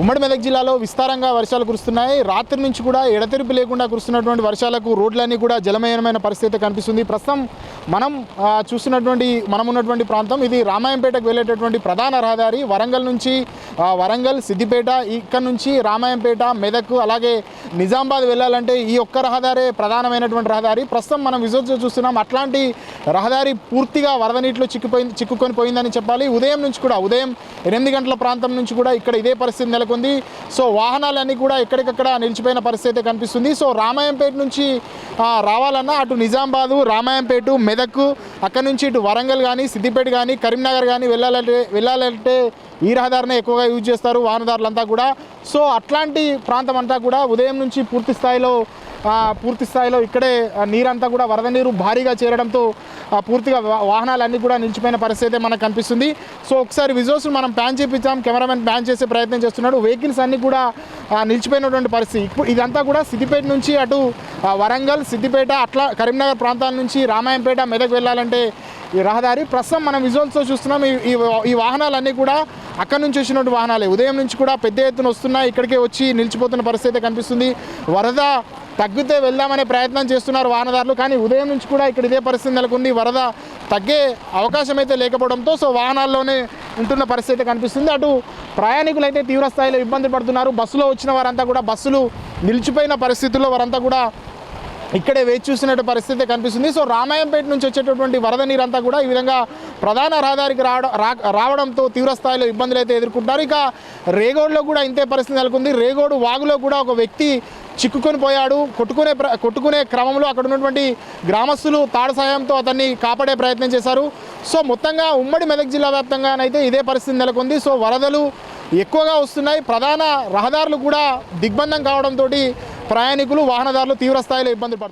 ఉమ్మడి మెదక్ జిల్లాలో విస్తారంగా వర్షాలు కురుస్తున్నాయి. రాత్రి నుంచి కూడా ఎడతెరిపి లేకుండా కురుస్తున్నటువంటి వర్షాలకు రోడ్లన్నీ కూడా జలమయమైన పరిస్థితి కనిపిస్తుంది. ప్రస్తుతం మనం చూస్తున్నటువంటి మనం ఉన్నటువంటి ప్రాంతం ఇది రామాయంపేటకు వెళ్ళేటటువంటి ప్రధాన రహదారి. వరంగల్ నుంచి వరంగల్ సిద్దిపేట ఇక్కడ నుంచి రామాయంపేట మెదక్ అలాగే నిజామాబాద్ వెళ్ళాలంటే ఈ ఒక్క రహదారే ప్రధానమైనటువంటి రహదారి. ప్రస్తుతం మనం విజువల్స్లో చూస్తున్నాం అట్లాంటి రహదారి పూర్తిగా వరద నీటిలో చిక్కుపోయింది చిక్కుకొని పోయిందని చెప్పాలి. ఉదయం నుంచి కూడా ఉదయం ఎనిమిది గంటల ప్రాంతం నుంచి కూడా ఇక్కడ ఇదే పరిస్థితి నెలకొంది. సో వాహనాలన్నీ కూడా ఎక్కడికక్కడ నిలిచిపోయిన పరిస్థితి అయితే కనిపిస్తుంది. సో రామాయంపేట నుంచి రావాలన్నా అటు నిజామాబాదు రామాయంపేట మెదక్ అక్కడి నుంచి ఇటు వరంగల్ కానీ సిద్దిపేట కానీ కరీంనగర్ కానీ వెళ్ళాలంటే వెళ్ళాలంటే ఈ రహదారినే ఎక్కువగా యూజ్ చేస్తారు వాహనదారులంతా కూడా. సో అట్లాంటి ప్రాంతం అంతా కూడా ఉదయం నుంచి పూర్తి స్థాయిలో పూర్తి స్థాయిలో ఇక్కడే నీరంతా కూడా వరద నీరు భారీగా చేరడంతో పూర్తిగా వాహనాలన్నీ కూడా నిలిచిపోయిన పరిస్థితి అయితే మనకు కనిపిస్తుంది. సో ఒకసారి విజువల్స్ మనం ప్యాన్ చేపించాం కెమెరామెన్ ప్యాన్ చేసే ప్రయత్నం చేస్తున్నాడు. వెహికల్స్ అన్నీ కూడా నిలిచిపోయినటువంటి పరిస్థితి. ఇప్పుడు ఇదంతా కూడా సిద్దిపేట నుంచి అటు వరంగల్ సిద్దిపేట అట్లా కరీంనగర్ ప్రాంతాల నుంచి రామాయంపేట మెదక్ వెళ్ళాలంటే ఈ రహదారి. ప్రస్తుతం మనం విజువల్స్తో చూస్తున్నాం ఈ ఈ వాహనాలన్నీ కూడా అక్కడ నుంచి వచ్చినటువంటి వాహనాలే. ఉదయం నుంచి కూడా పెద్ద ఎత్తున వస్తున్నాయి. ఇక్కడికే వచ్చి నిలిచిపోతున్న పరిస్థితి అయితే కనిపిస్తుంది. వరద తగ్గితే వెళ్దామనే ప్రయత్నం చేస్తున్నారు వాహనదారులు కానీ ఉదయం నుంచి కూడా ఇక్కడ ఇదే పరిస్థితి నెలకొంది. వరద తగ్గే అవకాశం అయితే లేకపోవడంతో సో వాహనాల్లోనే ఉంటున్న పరిస్థితి అయితే కనిపిస్తుంది. అటు ప్రయాణికులు అయితే తీవ్ర స్థాయిలో ఇబ్బంది పడుతున్నారు. బస్సులో వచ్చిన వారంతా కూడా బస్సులు నిలిచిపోయిన పరిస్థితుల్లో వారంతా కూడా ఇక్కడే వేచి చూసినట్టు పరిస్థితి కనిపిస్తుంది. సో రామాయంపేట నుంచి వచ్చేటటువంటి వరద నీరంతా కూడా ఈ విధంగా ప్రధాన రహదారికి రావడం రావడంతో తీవ్ర స్థాయిలో ఇబ్బందులు అయితే ఎదుర్కొంటారు ఇక రేగోడ్లో కూడా ఇంతే పరిస్థితి నెలకొంది. రేగోడు వాగులో కూడా ఒక వ్యక్తి చిక్కుకొని పోయాడు. కొట్టుకునే ప్ర- కొట్టుకునే క్రమంలో అక్కడ ఉన్నటువంటి గ్రామస్తులు తాడు సాయంతో అతన్ని కాపాడే ప్రయత్నం చేశారు. సో మొత్తంగా ఉమ్మడి మెదక్ జిల్లా వ్యాప్తంగానైతే ఇదే పరిస్థితి నెలకొంది. సో వరదలు ఎక్కువగా వస్తున్నాయి. ప్రధాన రహదారులు కూడా దిగ్బంధం కావడంతో ప్రయాణికులు వాహనదారులు తీవ్ర స్థాయిలో ఇబ్బంది పడుతున్నారు.